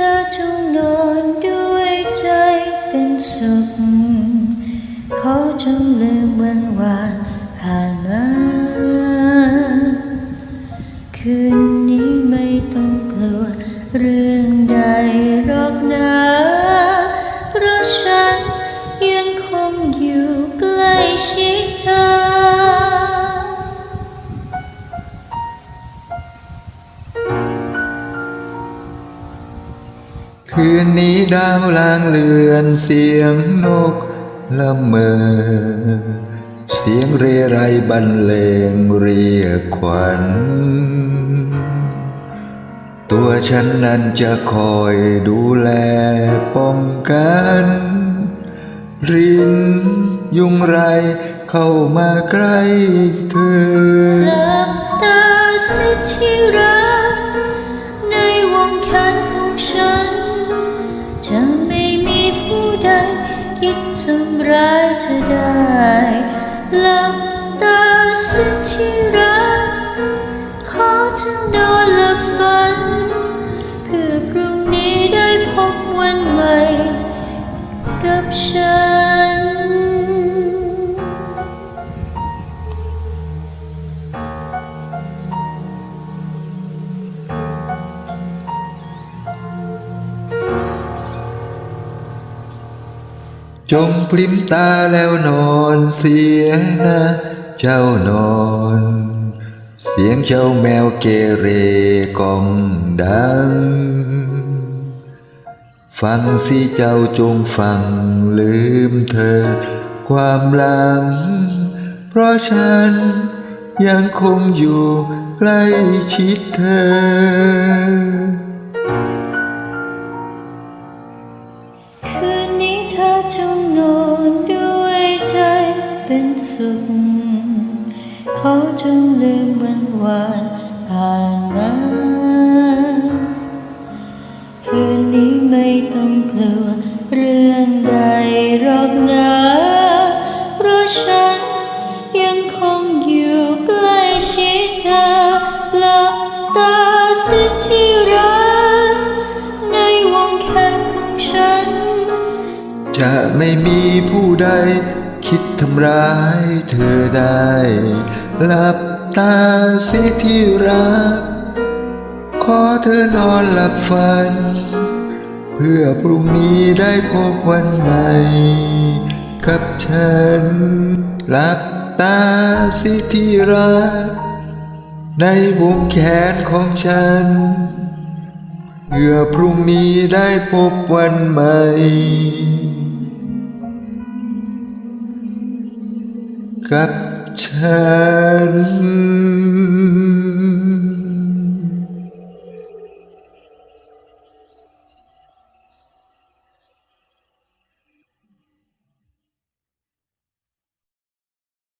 เธอจงนอนด้วยใจเป็นสุขเขาจงลืมวันวานผ่านมา คืนนี้ดาวลางเลือนเสียงนกละเมอ เสียงเรไรบรรเลงเรียกขวัญ ตัวฉันนั้นจะคอยดูแลป้องกัน รินยุงไรเข้ามาใกล้เธอหลับตาสิที่รัก ทำร้ายเธอได้หลับตาสิที่รักขอเธอนอนหลับฝัน เพื่อพรุ่งนี้ได้พบวันใหม่ กับฉัน จงพริมตาแล้วนอนเสียนะ เจ้านอน เสียงเจ้าแมวเกเรกองดัง ฟังสิเจ้าจงฟังลืมเธอ ความหลัง เพราะฉันยังคงอยู่ใกล้ชิดเธอคืนนี้เธอจง เป็นสุข เขาจงลืมวันวานผ่านมาคืนนี้ไม่ต้องกลัวเรื่องใดหรอกนะเพราะฉันยังคงอยู่ใกล้ชิดเธอหลับตาสิที่รักในวงแขนของฉัน จะไม่มีผู้ใด คิดทำร้ายเธอได้หลับตาสิที่รัก ขอเธอนอนหลับฝัน เพื่อพรุ่งนี้ได้พบวันใหม่กับฉันหลับตาสิที่รัก ในวงแขนของฉัน เพื่อพรุ่งนี้ได้พบวันใหม่ กับฉัน